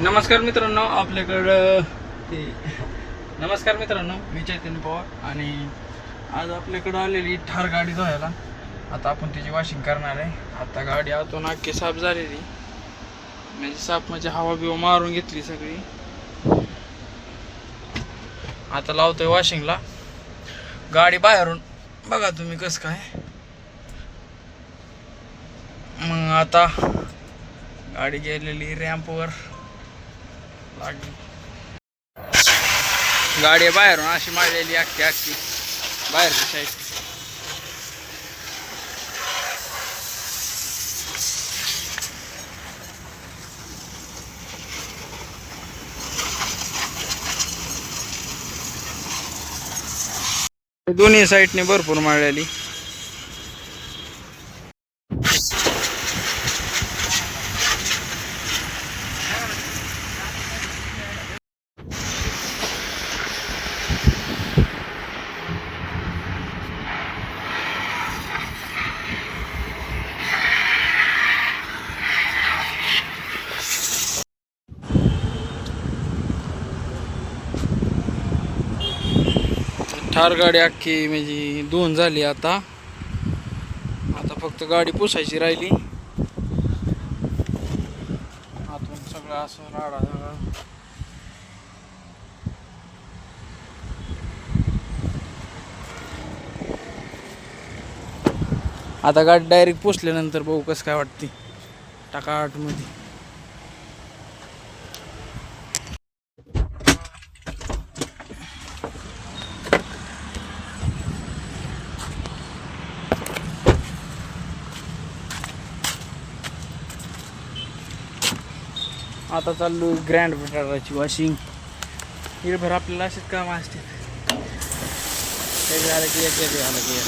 नमस्कार मित्रांनो आपल्याकडं ते नमस्कार मित्रांनो. मी चैतन्य पवार आणि आज आपल्याकडं आलेली ठार गाडी धुवायला. आता आपण त्याची वॉशिंग करणार आहे. आता गाडी आतून अख्खी साफ झालेली. म्हणजे साफ म्हणजे हवा बिवा मारून घेतली सगळी. आता लावतोय वॉशिंगला गाडी बाहेरून बघा तुम्ही कसं काय. मग आता गाडी गेलेली रॅम्पवर लागली. गाडी बाहेरून अशी मारलेली अख्खी अख्खी. बाहेरची साईड दोन्ही साईडने भरपूर मारलेली. चार गाडी अख्खी म्हणजे दोन झाली आता. आता फक्त गाडी पुसायची राहिली. आतून सगळं असं राडा झाला. आता गाडी डायरेक्ट पोचल्यानंतर बघू कसं काय वाटते. टाका आता चाललो ग्रँड बटाटाची वॉशिंग हिरभर आपल्याला असेच काम असते. झालं की एक एक झालं की एक.